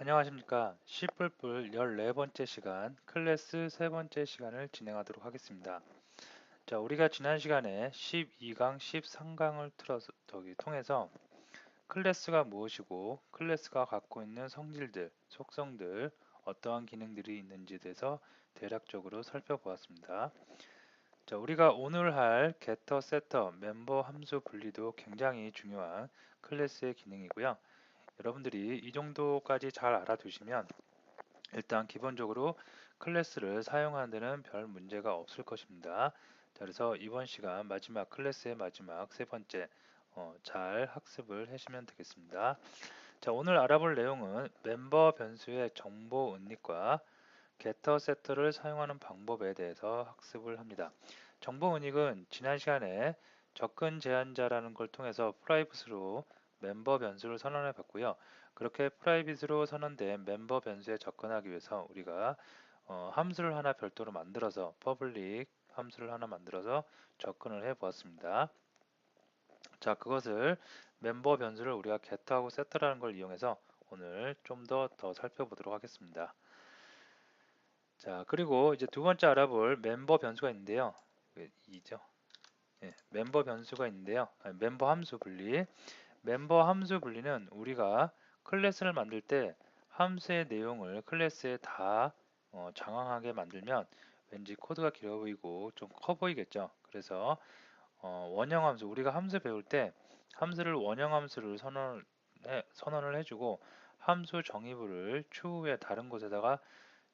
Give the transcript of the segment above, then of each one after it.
안녕하십니까. C뿔뿔 14번째 시간, 클래스 세 번째 시간을 진행하도록 하겠습니다. 자, 우리가 지난 시간에 12강, 13강을 틀어서, 저기, 통해서 클래스가 무엇이고, 클래스가 갖고 있는 성질들, 속성들, 어떠한 기능들이 있는지에 대해서 대략적으로 살펴보았습니다. 자, 우리가 오늘 할 getter, setter, 멤버 함수 분리도 굉장히 중요한 클래스의 기능이고요. 여러분들이 이 정도까지 잘 알아두시면 일단 기본적으로 클래스를 사용하는 데는 별 문제가 없을 것입니다. 자, 그래서 이번 시간 마지막 클래스의 마지막 세 번째 어, 잘 학습을 하시면 되겠습니다. 자, 오늘 알아볼 내용은 멤버 변수의 정보 은닉과 getter, setter를 사용하는 방법에 대해서 학습을 합니다. 정보 은닉은 지난 시간에 접근 제한자라는 걸 통해서 프라이빗으로 멤버 변수를 선언해 봤고요. 그렇게 프라이빗으로 선언된 멤버 변수에 접근하기 위해서 우리가 어, 함수를 하나 별도로 만들어서 public 함수를 하나 만들어서 접근을 해 보았습니다. 자, 그것을 멤버 변수를 우리가 get하고 set라는 걸 이용해서 오늘 좀 더더 살펴보도록 하겠습니다. 자, 그리고 이제 두 번째 알아볼 멤버 변수가 있는데요. 이죠. 네, 멤버 변수가 있는데요. 아니, 멤버 함수 분리. 멤버 함수 분리는 우리가 클래스를 만들 때 함수의 내용을 클래스에 다 어, 장황하게 만들면 왠지 코드가 길어 보이고 좀 커 보이겠죠. 그래서 어, 원형 함수 우리가 함수 배울 때 함수를 원형 함수를 선언 선언을 해주고 함수 정의부를 추후에 다른 곳에다가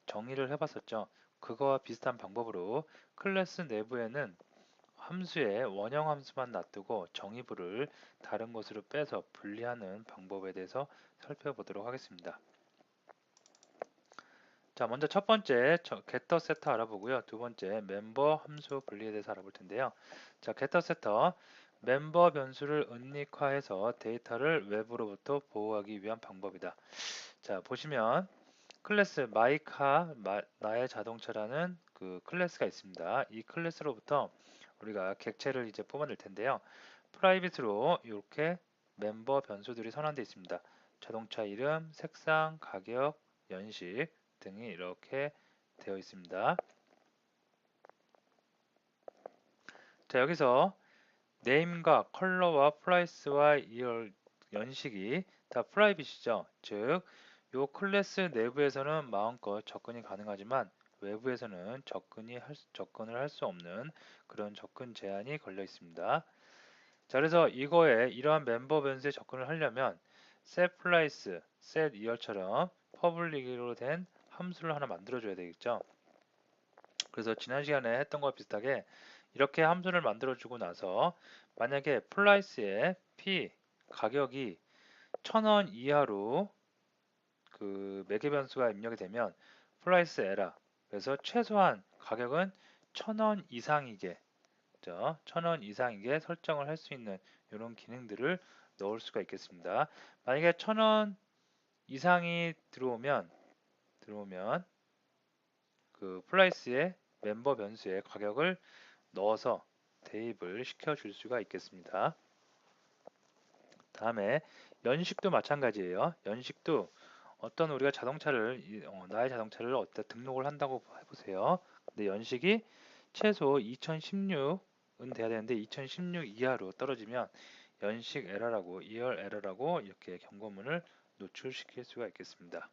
정의를 해봤었죠. 그거와 비슷한 방법으로 클래스 내부에는 함수에 원형 함수만 놔두고 정의부를 다른 곳으로 빼서 분리하는 방법에 대해서 살펴보도록 하겠습니다. 자, 먼저 첫 번째 getter, setter 알아보고요. 두 번째 멤버 함수 분리에 대해서 알아볼 텐데요. 자, getter, setter 멤버 변수를 은닉화해서 데이터를 외부로부터 보호하기 위한 방법이다. 자, 보시면 클래스 마이카 나의 자동차라는 그 클래스가 있습니다. 이 클래스로부터 우리가 객체를 이제 뽑아낼 텐데요. 프라이빗으로 이렇게 멤버 변수들이 선언되어 있습니다. 자동차 이름, 색상, 가격, 연식 등이 이렇게 되어 있습니다. 자 여기서 네임과 컬러와 프라이스와 이열 연식이 다 프라이빗이죠. 즉, 이 클래스 내부에서는 마음껏 접근이 가능하지만 외부에서는 접근이 할, 접근을 할 수 없는 그런 접근 제한이 걸려 있습니다. 자, 그래서 이거에 이러한 멤버 변수에 접근을 하려면 set price, set year처럼 퍼블릭으로 된 함수를 하나 만들어 줘야 되겠죠. 그래서 지난 시간에 했던 거와 비슷하게 이렇게 함수를 만들어 주고 나서 만약에 플라이스의 p 가격이 1000원 이하로 그 매개 변수가 입력이 되면 플라이스 에라 그래서 최소한 가격은 1000원 이상이게 그죠? 1000원 이상이게 설정을 할 수 있는 이런 기능들을 넣을 수가 있겠습니다. 만약에 1000원 이상이 들어오면 들어오면 그 플라이스의 멤버 변수의 가격을 넣어서 대입을 시켜 줄 수가 있겠습니다. 다음에 연식도 마찬가지예요. 연식도 어떤 우리가 자동차를 어, 나의 자동차를 어디다 등록을 한다고 해보세요. 근데 연식이 최소 2016은 돼야 되는데 2016 이하로 떨어지면 연식 에러라고 이열 에러라고 이렇게 경고문을 노출시킬 수가 있겠습니다.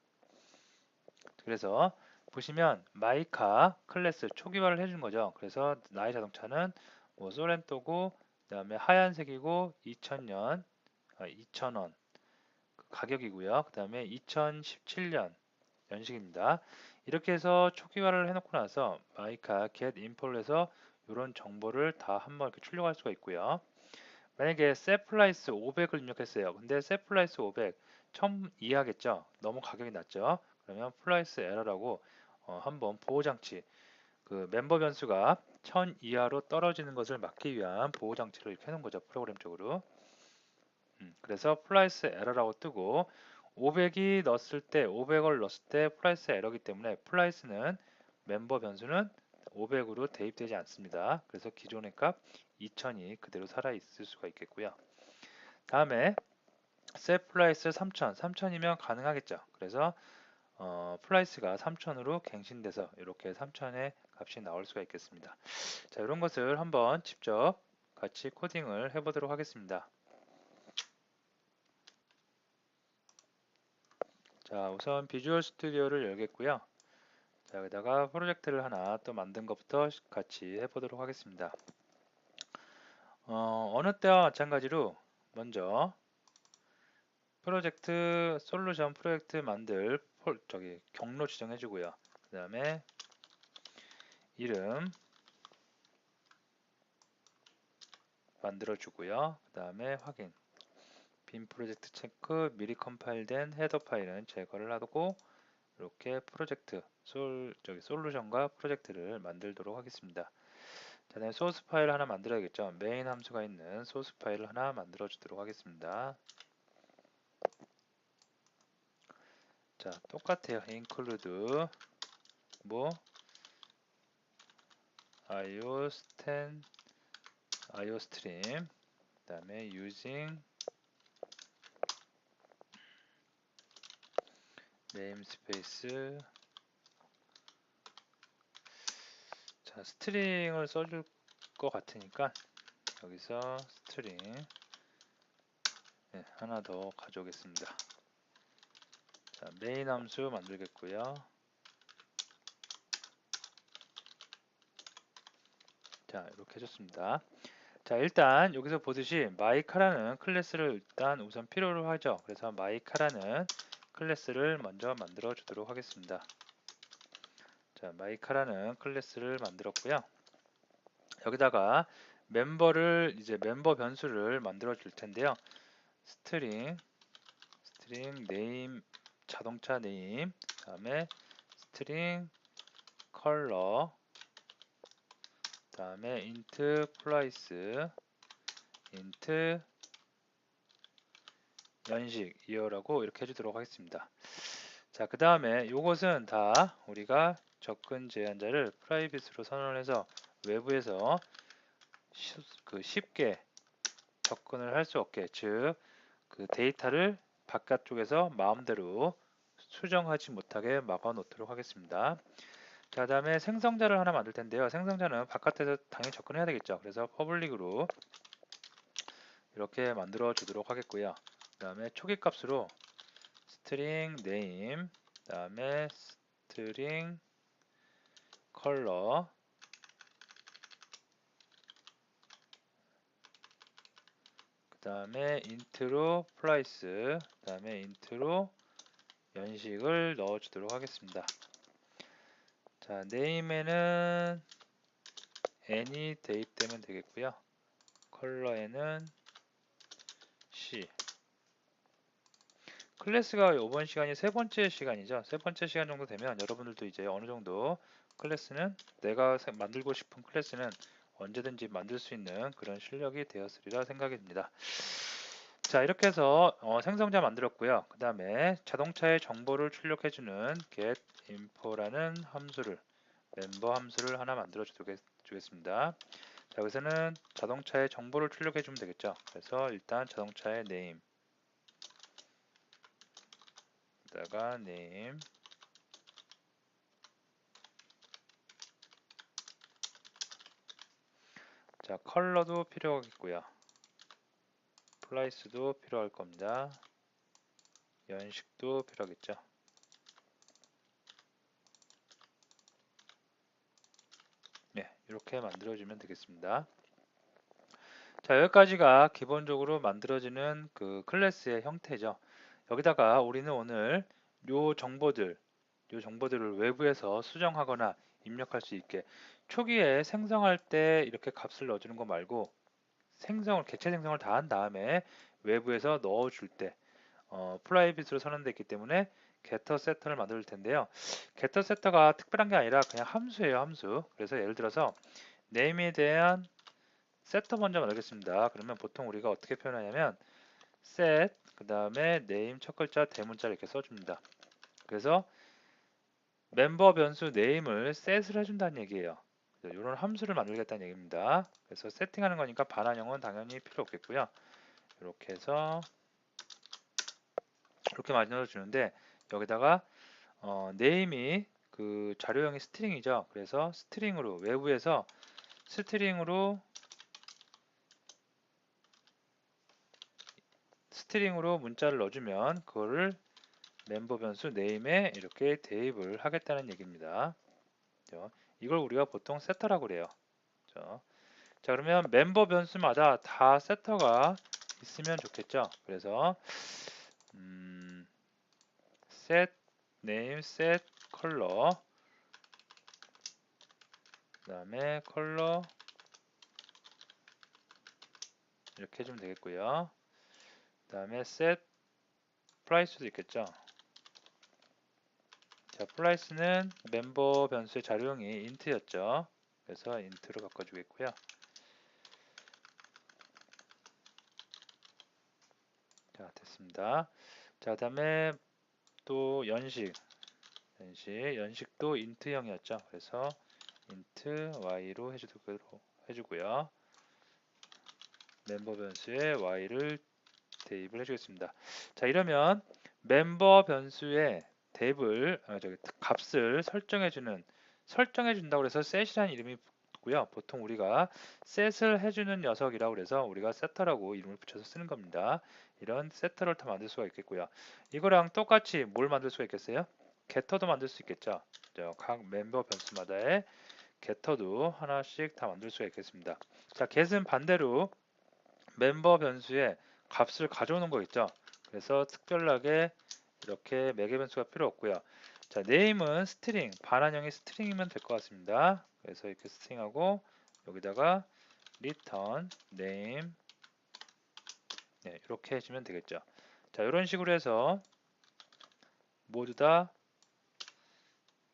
그래서 보시면 마이카 클래스 초기화를 해준 거죠. 그래서 나의 자동차는 뭐 소렌토고 그다음에 하얀색이고 2000년 아, 2000원 가격이고요. 그 다음에 2017년 연식입니다. 이렇게 해서 초기화를 해놓고 나서 마이카 get infol에서 이런 정보를 다 한번 이렇게 출력할 수가 있고요. 만약에 price 500을 입력했어요. 근데 price 500 1000 이하겠죠. 너무 가격이 낮죠. 그러면 price error라고 어, 한번 보호장치 그 멤버 변수가 1000 이하로 떨어지는 것을 막기 위한 보호장치를 이렇게 해놓은 거죠. 프로그램적으로. 음, 그래서 플라이스 에러라고 뜨고 500이 넣었을 때 500을 넣었을 때 플라이스 에러기 때문에 플라이스는 멤버 변수는 500으로 대입되지 않습니다. 그래서 기존의 값 2000이 그대로 살아 있을 수가 있겠고요. 다음에 set price 3000, 3000이면 가능하겠죠. 그래서 어, 플라이스가 3000으로 갱신돼서 이렇게 3000의 값이 나올 수가 있겠습니다. 자, 이런 것을 한번 직접 같이 코딩을 해보도록 하겠습니다. 자, 우선 비주얼 스튜디오를 열겠고요. 자, 여기다가 프로젝트를 하나 또 만든 것부터 같이 해보도록 하겠습니다. 어, 어느 때와 마찬가지로 먼저 프로젝트 솔루션 프로젝트 만들 폴 저기 경로 지정해 주고요. 그 다음에 이름 만들어 주고요. 그 다음에 확인 빈 프로젝트 체크 미리 컴파일된 헤더 파일은 제거를 하고 이렇게 프로젝트 솔 저기 솔루션과 프로젝트를 만들도록 하겠습니다. 자, 다음에 소스 파일 하나 만들어야겠죠. 메인 함수가 있는 소스 파일을 하나 만들어 주도록 하겠습니다. 자, 똑같아요. include 뭐 iostream iostream 그다음에 using namespace 자, 스트링을 써줄 것 같으니까 여기서 스트링 네, 하나 더 가져오겠습니다. 자, 메인 함수 만들겠고요. 자, 이렇게 해줬습니다. 자, 일단 여기서 보듯이 마이카라는 클래스를 일단 우선 필요로 하죠. 그래서 마이카라는 클래스를 먼저 만들어 주도록 하겠습니다. 자, 마이카라는 클래스를 만들었고요. 여기다가 멤버를 이제 멤버 변수를 만들어 줄 텐데요. 스트링 스트링 네임 자동차 네임 다음에 스트링 컬러 다음에 int price int 연식 이어라고 이렇게 해주도록 하겠습니다. 자, 그 다음에 이것은 다 우리가 접근 제한자를 프라이빗으로 선언해서 외부에서 시, 그 쉽게 접근을 할 수 없게 즉 그 데이터를 바깥쪽에서 마음대로 수정하지 못하게 막아 놓도록 하겠습니다. 자, 다음에 생성자를 하나 만들 텐데요. 생성자는 바깥에서 당연히 접근해야 되겠죠. 그래서 퍼블릭으로 이렇게 만들어 주도록 하겠고요. 그 다음에 초기 값으로 string name, 그 다음에 string color, 그 다음에 int로 price, 그 다음에 int로 연식을 넣어 주도록 하겠습니다. 자, name에는 any 대입되면 되겠고요. 컬러에는 C. 클래스가 이번 시간이 세 번째 시간이죠. 세 번째 시간 정도 되면 여러분들도 이제 어느 정도 클래스는 내가 만들고 싶은 클래스는 언제든지 만들 수 있는 그런 실력이 되었으리라 생각이 듭니다. 자 이렇게 해서 어, 생성자 만들었고요. 그 다음에 자동차의 정보를 출력해주는 getInfo라는 함수를 멤버 함수를 하나 만들어 주겠습니다. 자 여기서는 자동차의 정보를 출력해 주면 되겠죠. 그래서 일단 자동차의 name 다가 name 자 컬러도 필요하겠고요. 플라이스도 필요할 겁니다. 연식도 필요하겠죠. 네, 이렇게 만들어주면 되겠습니다. 자, 여기까지가 기본적으로 만들어지는 그 클래스의 형태죠. 여기다가 우리는 오늘 요 정보들, 요 정보들을 외부에서 수정하거나 입력할 수 있게 초기에 생성할 때 이렇게 값을 넣어주는 거 말고 생성을 개체 생성을 다 한 다음에 외부에서 넣어줄 때 어, 프라이빗으로 선언되어 있기 때문에 getter setter를 만들 텐데요. getter setter가 특별한 게 아니라 그냥 함수예요, 함수. 그래서 예를 들어서 name에 대한 setter 먼저 만들겠습니다. 그러면 보통 우리가 어떻게 표현하냐면 set 그 다음에 name 첫 글자 대문자를 이렇게 써줍니다. 그래서 멤버 변수 name을 set을 해준다는 얘기예요. 이런 함수를 만들겠다는 얘기입니다. 그래서 세팅하는 거니까 반환형은 당연히 필요 없겠고요. 이렇게 해서 이렇게 만들어 주는데 여기다가 어, 네임이 그 자료형이 스트링이죠. 그래서 스트링으로 외부에서 스트링으로 스트링으로 문자를 넣어주면 그거를 멤버 변수 네임에 이렇게 대입을 하겠다는 얘기입니다. 이걸 우리가 보통 세터라고 그래요. 자 그러면 멤버 변수마다 다 세터가 있으면 좋겠죠. 그래서 음, set name, set color 그 다음에 컬러 이렇게 해주면 되겠고요. 그 다음에 set price도 있겠죠. 자, price는 멤버 변수의 자료형이 int였죠. 그래서 int로 바꿔주겠고요. 자, 됐습니다. 자, 다음에 또 연식. 연식, 연식도 int형이었죠. 그래서 int y로 해주고요. 멤버 변수에 y를 대입을 해주겠습니다. 자, 이러면 멤버 변수에 대입을 아, 저기 값을 설정해주는 설정해준다고 해서 set이라는 이름이 붙고요. 보통 우리가 set을 해주는 녀석이라고 그래서 우리가 세터라고 이름을 붙여서 쓰는 겁니다. 이런 세터를 다 만들 수가 있겠고요. 이거랑 똑같이 뭘 만들 수가 있겠어요? 게터도 만들 수 있겠죠. 각 멤버 변수마다의 게터도 하나씩 다 만들 수가 있겠습니다. 자, get은 반대로 멤버 변수에 값을 가져오는 거 있죠. 그래서 특별하게 이렇게 매개 변수가 필요 없고요. 자, name은 스트링, 반환형의 스트링이면 될 것 같습니다. 그래서 이렇게 스트링하고 여기다가 return name 네, 이렇게 해주면 되겠죠. 자, 이런 식으로 해서 모두 다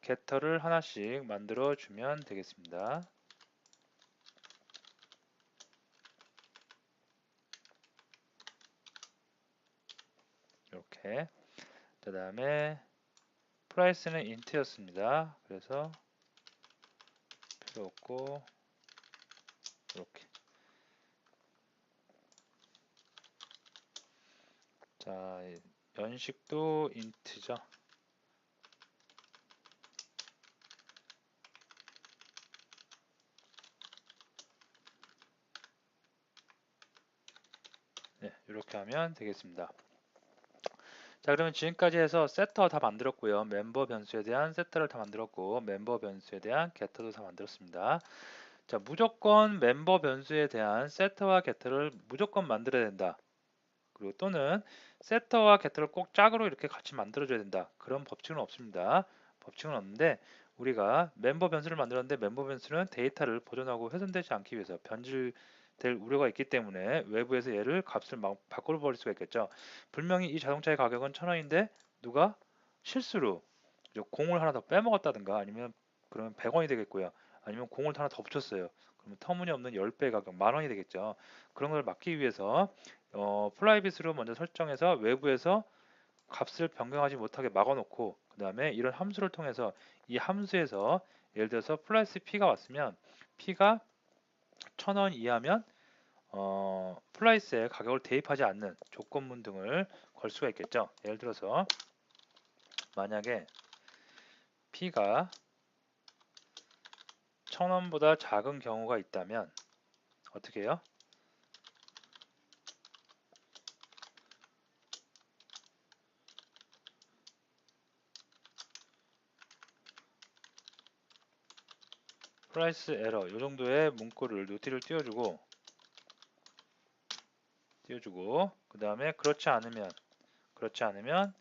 게터를 하나씩 만들어 주면 되겠습니다. 이렇게 그 다음에 프라이스는 int였습니다. 그래서 필요 없고 이렇게 자 연식도 int죠. 네, 이렇게 하면 되겠습니다. 자 그러면 지금까지 해서 세터 다 만들었고요. 멤버 변수에 대한 세터를 다 만들었고 멤버 변수에 대한 게터도 다 만들었습니다. 자 무조건 멤버 변수에 대한 세터와 게터를 무조건 만들어야 된다. 그리고 또는 세터와 게터를 꼭 짝으로 이렇게 같이 만들어줘야 된다. 그런 법칙은 없습니다. 법칙은 없는데 우리가 멤버 변수를 만들었는데 멤버 변수는 데이터를 보존하고 훼손되지 않기 위해서 변질 될 우려가 있기 때문에 외부에서 얘를 값을 막 바꿔 버릴 수가 있겠죠. 분명히 이 자동차의 가격은 천 원인데 누가 실수로 공을 하나 더 빼먹었다든가 아니면 그러면 100원이 되겠고요. 아니면 공을 하나 더 붙였어요. 그러면 터무니없는 10배 가격 만 원이 되겠죠. 그런 걸 막기 위해서 어, 프라이빗으로 먼저 설정해서 외부에서 값을 변경하지 못하게 막아놓고 그 다음에 이런 함수를 통해서 이 함수에서 예를 들어서 플러스 P가 왔으면 P가 1000원 이하면 어, 플라이스에 가격을 대입하지 않는 조건문 등을 걸 수가 있겠죠. 예를 들어서 만약에 P가 1000원보다 작은 경우가 있다면 어떻게 해요? 프라이스 에러 이 정도의 문구를 노티를 띄워주고 띄워주고 그 다음에 그렇지 않으면 그렇지 않으면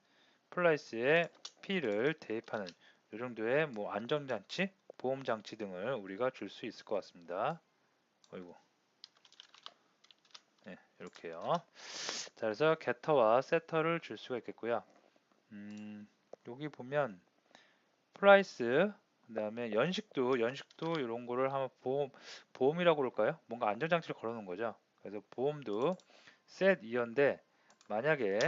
플라이스에 P를 대입하는 이 정도의 뭐 안전장치, 보험장치 등을 우리가 줄 수 있을 것 같습니다. 어이구. 네, 이렇게요. 자, 그래서 게터와 세터를 줄 수가 있겠고요. 음, 여기 보면 프라이스 그 다음에 연식도 연식도 이런 거를 한번 보험 보험이라고 그럴까요? 뭔가 안전장치를 걸어놓은 거죠. 그래서 보험도 set 이어인데 만약에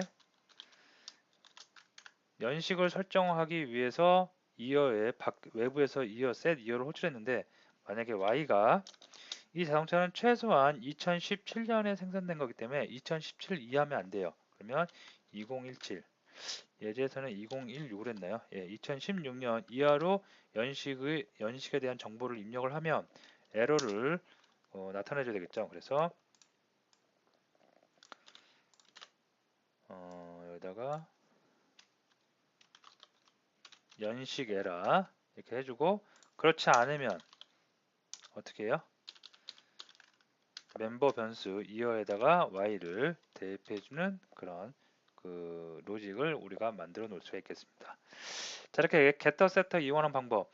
연식을 설정하기 위해서 이어에 외부에서 이어 set 이어를 호출했는데 만약에 y가 이 자동차는 최소한 2017년에 생산된 거기 때문에 2017 이하면 안 돼요. 그러면 2017 예제에서는 2016을 했나요? 예, 2016년 이하로 연식의 연식에 대한 정보를 입력을 하면 에러를 어, 나타내줘야 되겠죠. 그래서 어, 여기다가 연식 에라 이렇게 해주고 그렇지 않으면 어떻게 해요? 멤버 변수 이어에다가 y를 대입해주는 그런 그 로직을 우리가 만들어 놓을 수가 있겠습니다. 자 이렇게 getter setter 이용하는 방법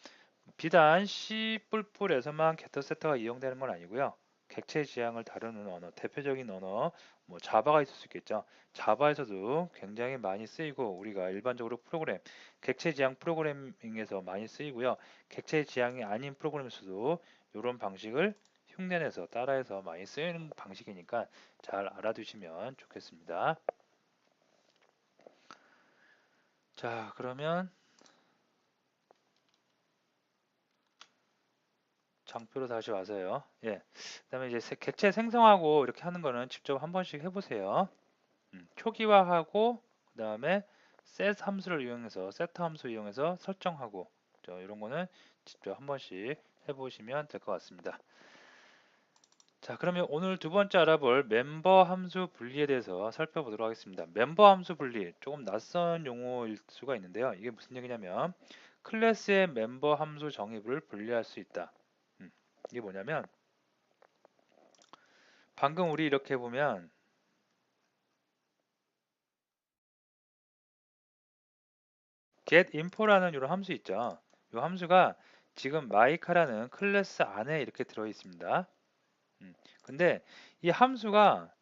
비단 C 뿔뿔에서만 getter setter가 이용되는 건 아니고요. 객체 지향을 다루는 언어, 대표적인 언어, 뭐 자바가 있을 수 있겠죠. 자바에서도 굉장히 많이 쓰이고 우리가 일반적으로 프로그램, 객체 지향 프로그래밍에서 많이 쓰이고요. 객체 지향이 아닌 프로그램에서도 이런 방식을 흉내내서 따라해서 많이 쓰이는 방식이니까 잘 알아두시면 좋겠습니다. 자, 그러면 장표로 다시 와서요. 예. 그다음에 이제 객체 생성하고 이렇게 하는 거는 직접 한 번씩 해보세요. 음, 초기화하고 그다음에 set 함수를 이용해서 set 함수 이용해서 설정하고 이런 거는 직접 한 번씩 해보시면 될 것 같습니다. 자 그러면 오늘 두 번째 알아볼 멤버 함수 분리에 대해서 살펴보도록 하겠습니다. 멤버 함수 분리 조금 낯선 용어일 수가 있는데요. 이게 무슨 얘기냐면 클래스의 멤버 함수 정의를 분리할 수 있다. 음, 이게 뭐냐면 방금 우리 이렇게 보면 getInfo라는 이런 함수 있죠. 이 함수가 지금 마이카라는 클래스 안에 이렇게 들어 있습니다. 음, 근데 이 함수가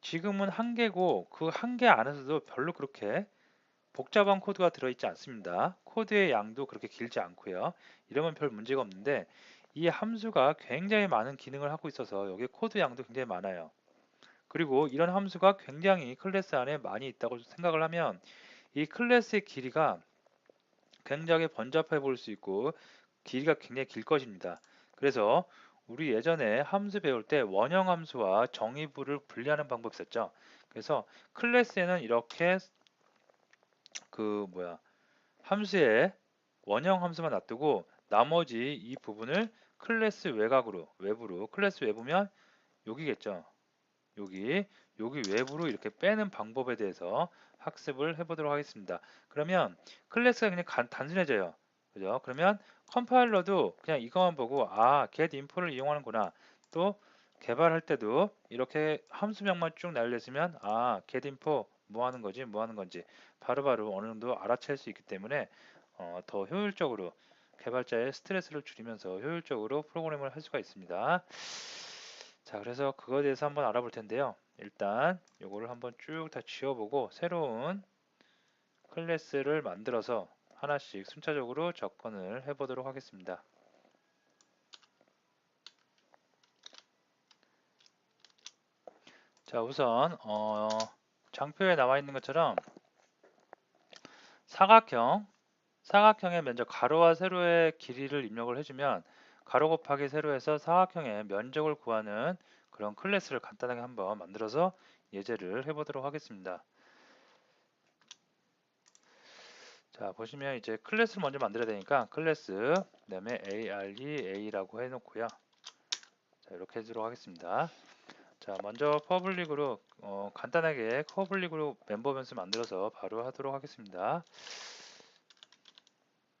지금은 한 개고 그 한 개 안에서도 별로 그렇게 복잡한 코드가 들어있지 않습니다. 코드의 양도 그렇게 길지 않고요. 이러면 별 문제가 없는데 이 함수가 굉장히 많은 기능을 하고 있어서 여기 코드 양도 굉장히 많아요. 그리고 이런 함수가 굉장히 클래스 안에 많이 있다고 생각을 하면 이 클래스의 길이가 굉장히 번잡해 보일 수 있고 길이가 굉장히 길 것입니다. 그래서 우리 예전에 함수 배울 때 원형 함수와 정의부를 분리하는 방법 있었죠. 그래서 클래스에는 이렇게 그 뭐야 함수에 원형 함수만 놔두고 나머지 이 부분을 클래스 외곽으로 외부로 클래스 외부면 여기겠죠. 여기 여기 외부로 이렇게 빼는 방법에 대해서 학습을 해보도록 하겠습니다. 그러면 클래스가 그냥 간, 단순해져요. 그죠? 그러면 컴파일러도 그냥 이것만 보고 아 get info를 이용하는구나. 또 개발할 때도 이렇게 함수명만 쭉 날렸으면 아 get info 뭐 하는 거지 뭐 하는 건지 바로바로 바로 어느 정도 알아챌 수 있기 때문에 어, 더 효율적으로 개발자의 스트레스를 줄이면서 효율적으로 프로그램을 할 수가 있습니다. 자 그래서 그거에 대해서 한번 알아볼 텐데요. 일단 이거를 한번 쭉 다 지워보고 새로운 클래스를 만들어서 하나씩 순차적으로 접근을 해보도록 하겠습니다. 자 우선 어, 장표에 나와 있는 것처럼 사각형 사각형의 면적 가로와 세로의 길이를 입력을 해주면 가로 곱하기 세로에서 사각형의 면적을 구하는 그런 클래스를 간단하게 한번 만들어서 예제를 해보도록 하겠습니다. 자 보시면 이제 클래스를 먼저 만들어야 되니까 클래스 그 다음에 ARE A라고 해놓고요. 자 이렇게 해주도록 하겠습니다. 자 먼저 퍼블릭으로 어, 간단하게 퍼블릭으로 멤버 변수 만들어서 바로 하도록 하겠습니다.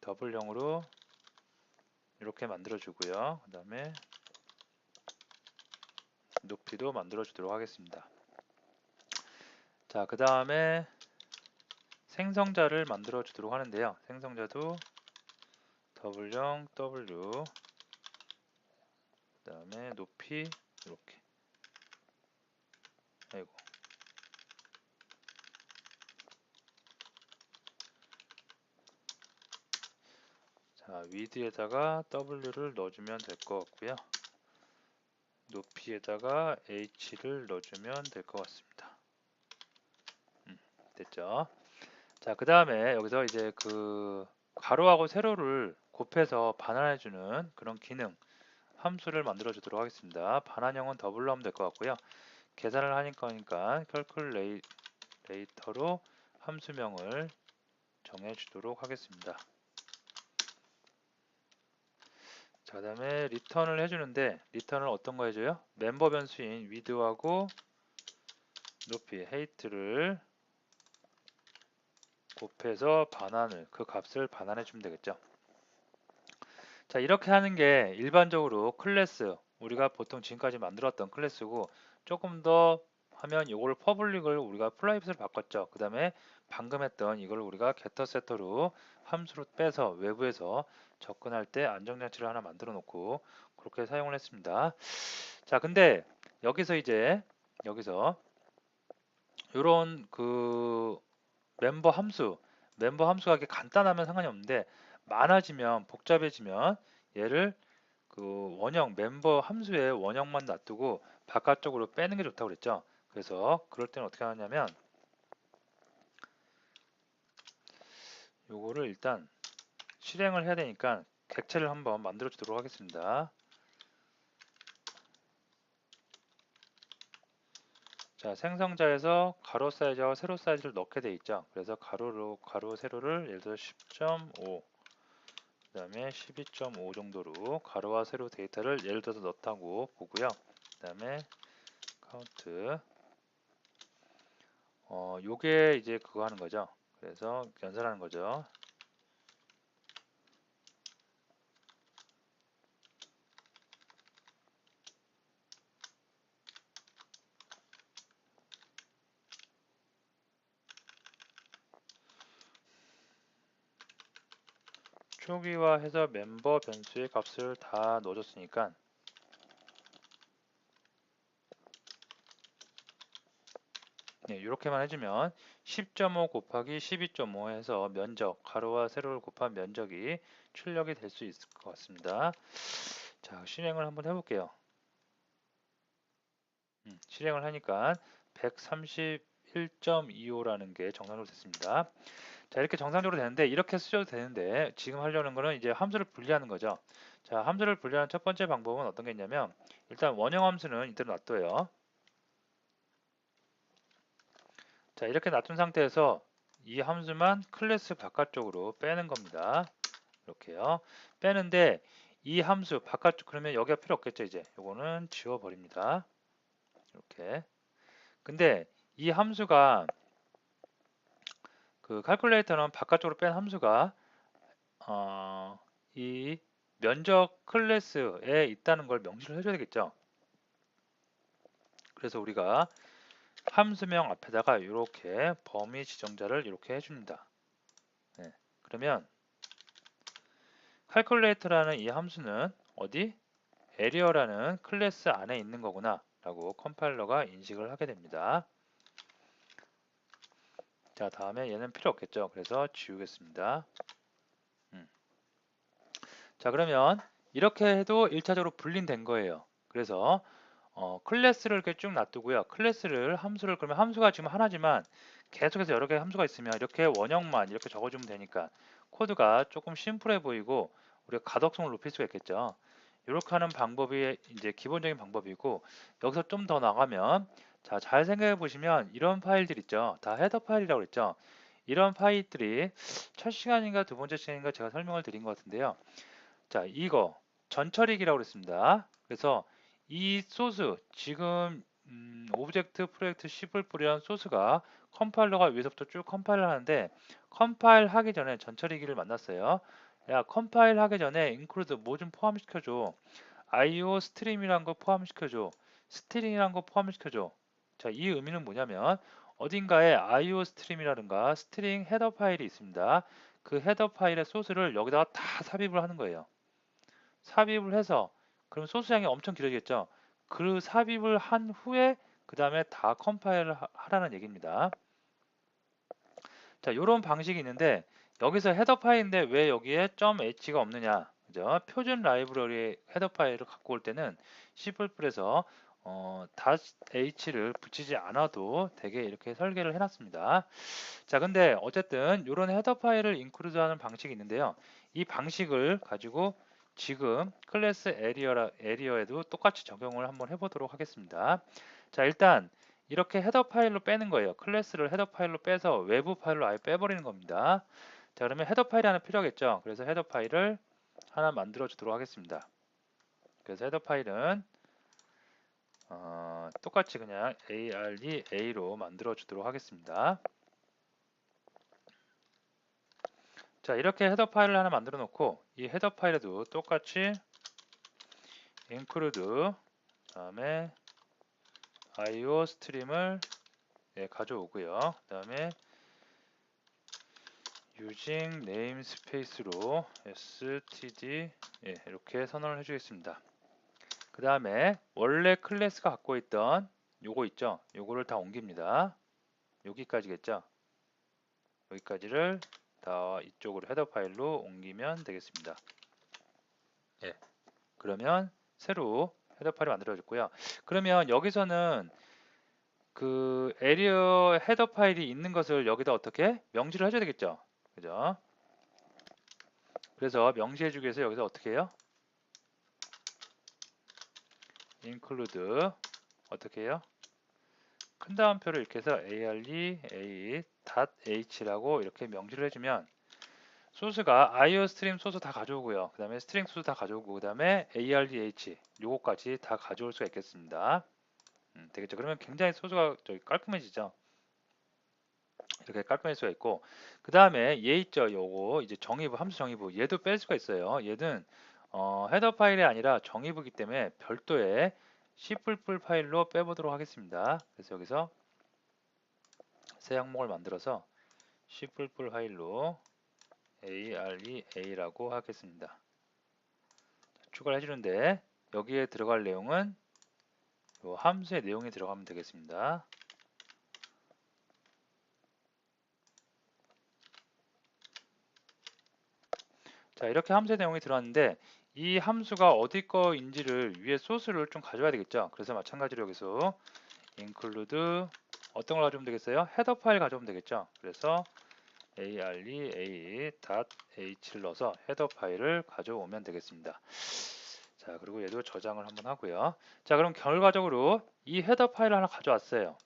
더블형으로 이렇게 만들어 주고요. 그 다음에 높이도 만들어 주도록 하겠습니다. 자, 그 다음에 생성자를 만들어 주도록 하는데요. 생성자도 W0 W 그 다음에 높이 이렇게 아이고 자 위드에다가 W를 넣어주면 될 것 같고요. 높이에다가 h를 넣어주면 될 것 같습니다. 음, 됐죠? 자, 그 다음에 여기서 이제 그 가로하고 세로를 곱해서 반환해주는 그런 기능 함수를 만들어 주도록 하겠습니다. 반환형은 더블로 하면 될 것 같고요. 계산을 하니까 캘큘레이터로 함수명을 정해 주도록 하겠습니다. 자, 그 다음에 리턴을 해주는데 리턴을 어떤 거 해줘요? 멤버 변수인 위드하고 높이 헤이트를 곱해서 반환을 그 값을 반환해 주면 되겠죠. 자 이렇게 하는 게 일반적으로 클래스 우리가 보통 지금까지 만들었던 클래스고 조금 더 하면 이걸 퍼블릭을 우리가 프라이빗을 바꿨죠. 그 다음에 방금 했던 이걸 우리가 게터 세터로 함수로 빼서 외부에서 접근할 때 안정장치를 하나 만들어 놓고 그렇게 사용을 했습니다. 자 근데 여기서 이제 여기서 이런 그 멤버 함수 멤버 함수가 간단하면 상관이 없는데 많아지면 복잡해지면 얘를 그 원형 멤버 함수의 원형만 놔두고 바깥쪽으로 빼는 게 좋다고 그랬죠. 그래서 그럴 때는 어떻게 하냐면 요거를 일단 실행을 해야 되니까 객체를 한번 만들어 주도록 하겠습니다. 자, 생성자에서 가로 사이즈와 세로 사이즈를 넣게 돼 있죠. 그래서 가로로 가로 세로를 예를 들어 10.5 그 다음에 12.5 정도로 가로와 세로 데이터를 예를 들어서 넣다고 보고요. 그 다음에 카운트 어, 요게 이제 그거 하는 거죠. 그래서 연산하는 거죠. 초기화해서 멤버 변수의 값을 다 넣어줬으니까 네, 이렇게만 해주면 10.5 곱하기 12.5 해서 면적, 가로와 세로를 곱한 면적이 출력이 될 수 있을 것 같습니다. 자, 실행을 한번 해볼게요. 음, 실행을 하니까 131.25라는 게 정상으로 됐습니다. 자 이렇게 정상적으로 되는데 이렇게 쓰셔도 되는데 지금 하려는 거는 이제 함수를 분리하는 거죠. 자 함수를 분리하는 첫 번째 방법은 어떤 게 있냐면 일단 원형 함수는 이대로 놔둬요. 자 이렇게 놔둔 상태에서 이 함수만 클래스 바깥쪽으로 빼는 겁니다. 이렇게요. 빼는데 이 함수 바깥쪽 그러면 여기가 필요 없겠죠 이제? 요거는 지워 버립니다. 이렇게. 근데 이 함수가 그 칼큘레이터는 바깥쪽으로 뺀 함수가 어, 이 면적 클래스에 있다는 걸 명시를 해줘야 되겠죠. 그래서 우리가 함수명 앞에다가 이렇게 범위 지정자를 이렇게 해줍니다. 네. 그러면 칼큘레이터라는 이 함수는 어디? 에리어라는 클래스 안에 있는 거구나 라고 컴파일러가 인식을 하게 됩니다. 자 다음에 얘는 필요 없겠죠? 그래서 지우겠습니다. 음. 자 그러면 이렇게 해도 1차적으로 분린된 거예요. 그래서 어, 클래스를 이렇게 쭉 놔두고요. 클래스를 함수를 그러면 함수가 지금 하나지만 계속해서 여러 개의 함수가 있으면 이렇게 원형만 이렇게 적어주면 되니까 코드가 조금 심플해 보이고 우리가 가독성을 높일 수가 있겠죠. 이렇게 하는 방법이 이제 기본적인 방법이고 여기서 좀 더 나가면 자, 잘 생각해 보시면 이런 파일들 있죠. 다 헤더 파일이라고 그랬죠. 이런 파일들이 첫 시간인가 두 번째 시간인가 제가 설명을 드린 것 같은데요. 자, 이거 전처리기라고 그랬습니다. 그래서 이 소스 지금 음, 오브젝트 프로젝트 10을 뿌리는 소스가 컴파일러가 위에서부터 쭉 컴파일을 하는데 컴파일 하기 전에 전처리기를 만났어요. 야 컴파일 하기 전에 include 뭐 좀 포함시켜줘. IO 스트림이란 거 포함시켜줘. 스트링이란 거 포함시켜줘. 자, 이 의미는 뭐냐면 어딘가에 IO 스트림이라든가 스트링 헤더 파일이 있습니다. 그 헤더 파일의 소스를 여기다가 다 삽입을 하는 거예요. 삽입을 해서 그럼 소스 양이 엄청 길어지겠죠. 그 삽입을 한 후에 그 다음에 다 컴파일을 하라는 얘기입니다. 자, 이런 방식이 있는데 여기서 헤더 파일인데 왜 여기에 .h가 없느냐? 그죠? 표준 라이브러리 헤더 파일을 갖고 올 때는 C++에서 어, h를 붙이지 않아도 되게 이렇게 설계를 해놨습니다. 자, 근데 어쨌든 이런 헤더 파일을 인크루드하는 방식이 있는데요. 이 방식을 가지고 지금 클래스 에리어 에리어에도 똑같이 적용을 한번 해보도록 하겠습니다. 자, 일단 이렇게 헤더 파일로 빼는 거예요. 클래스를 헤더 파일로 빼서 외부 파일로 아예 빼버리는 겁니다. 자 그러면 헤더 파일이 하나 필요하겠죠. 그래서 헤더 파일을 하나 만들어 주도록 하겠습니다. 그래서 헤더 파일은 어, 똑같이 그냥 ARE A로 만들어 주도록 하겠습니다. 자 이렇게 헤더 파일을 하나 만들어 놓고 이 헤더 파일에도 똑같이 include 다음에 IO 스트림을 예, 가져오고요. 그 다음에 using namespace로 std 예, 이렇게 선언을 해주겠습니다. 그 다음에 원래 클래스가 갖고 있던 요거 있죠? 요거를 다 옮깁니다. 여기까지겠죠? 여기까지를 다 이쪽으로 헤더 파일로 옮기면 되겠습니다. 예. 그러면 새로 헤더 파일이 만들어졌고요. 그러면 여기서는 그 에리어 헤더 파일이 있는 것을 여기다 어떻게 명시를 해줘야 되겠죠. 그죠? 그래서 명시해주기 위해서 여기서 어떻게 해요? Include 어떻게 해요? 큰 다음표를 이렇게 해서 arle a.h라고 이렇게 명시를 해주면 소스가 IO 스트림 소스 다 가져오고요. 그 다음에 스트링 소스 다 가져오고 그 다음에 ARDH 요거까지 다 가져올 수가 있겠습니다. 음, 되겠죠. 그러면 굉장히 소스가 저기 깔끔해지죠. 이렇게 깔끔할 수가 있고 그 다음에 얘 있죠. 요거 이제 정의부 함수 정의부 얘도 뺄 수가 있어요. 얘는 어, 헤더 파일이 아니라 정의부기 때문에 별도의 C++ 파일로 빼보도록 하겠습니다. 그래서 여기서 새 항목을 만들어서 C++ 파일로 area라고 하겠습니다. 추가를 해주는데 여기에 들어갈 내용은 요 함수의 내용이 들어가면 되겠습니다. 자 이렇게 함수의 내용이 들어왔는데 이 함수가 어디 거인지를 위에 소스를 좀 가져와야 되겠죠. 그래서 마찬가지로 여기서 include 어떤 걸 가져오면 되겠어요? 헤더 파일 가져오면 되겠죠. 그래서 area.h를 넣어서 헤더 파일을 가져오면 되겠습니다. 자 그리고 얘도 저장을 한번 하고요. 자 그럼 결과적으로 이 헤더 파일을 하나 가져왔어요.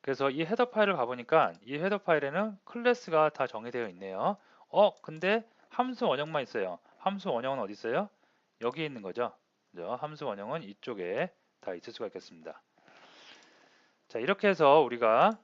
그래서 이 헤더 파일을 가보니까 이 헤더 파일에는 클래스가 다 정의되어 있네요. 어 근데 함수 원형만 있어요. 함수 원형은 어디 있어요? 여기 있는 거죠. 그죠? 함수 원형은 이쪽에 다 있을 수가 있겠습니다. 자 이렇게 해서 우리가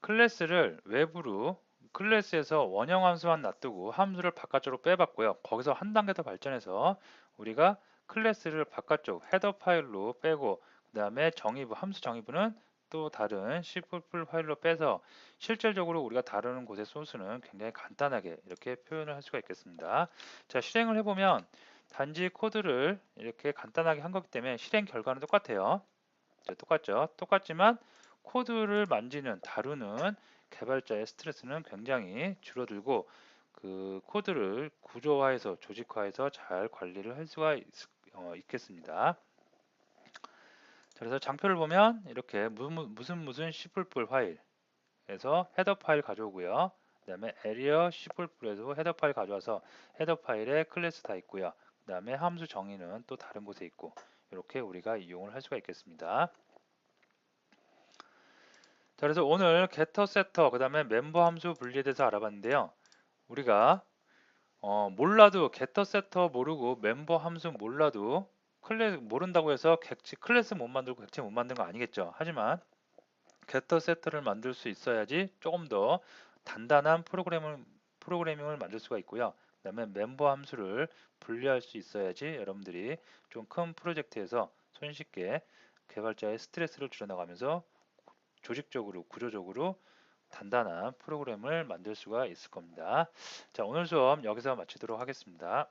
클래스를 외부로 클래스에서 원형 함수만 놔두고 함수를 바깥쪽으로 빼봤고요. 거기서 한 단계 더 발전해서 우리가 클래스를 바깥쪽 헤더 파일로 빼고 그 다음에 정의부 함수 정의부는 또 다른 C++ 파일로 빼서 실질적으로 우리가 다루는 곳의 소스는 굉장히 간단하게 이렇게 표현을 할 수가 있겠습니다. 자 실행을 해보면 단지 코드를 이렇게 간단하게 한 거기 때문에 실행 결과는 똑같아요. 자, 똑같죠. 똑같지만 코드를 만지는 다루는 개발자의 스트레스는 굉장히 줄어들고 그 코드를 구조화해서 조직화해서 잘 관리를 할 수가 있, 어, 겠습니다 그래서 장표를 보면 이렇게 무슨 무슨, C++ 파일에서 헤더 파일 가져오고요. 그 다음에 에리어 C++에서 헤더 파일 가져와서 헤더 파일에 클래스 다 있고요. 그 다음에 함수 정의는 또 다른 곳에 있고 이렇게 우리가 이용을 할 수가 있겠습니다. 자, 그래서 오늘 getter, setter, 그 다음에 멤버 함수 분리에 대해서 알아봤는데요. 우리가 어, 몰라도 getter, setter 모르고 멤버 함수 몰라도 클래스 모른다고 해서 객체 클래스 못 만들고 객체 못 만드는 거 아니겠죠. 하지만 getter, setter를 만들 수 있어야지 조금 더 단단한 프로그램을 프로그래밍을 만들 수가 있고요. 그 다음에 멤버 함수를 분리할 수 있어야지 여러분들이 좀 큰 프로젝트에서 손쉽게 개발자의 스트레스를 줄여나가면서 조직적으로 구조적으로 단단한 프로그램을 만들 수가 있을 겁니다. 자 오늘 수업 여기서 마치도록 하겠습니다.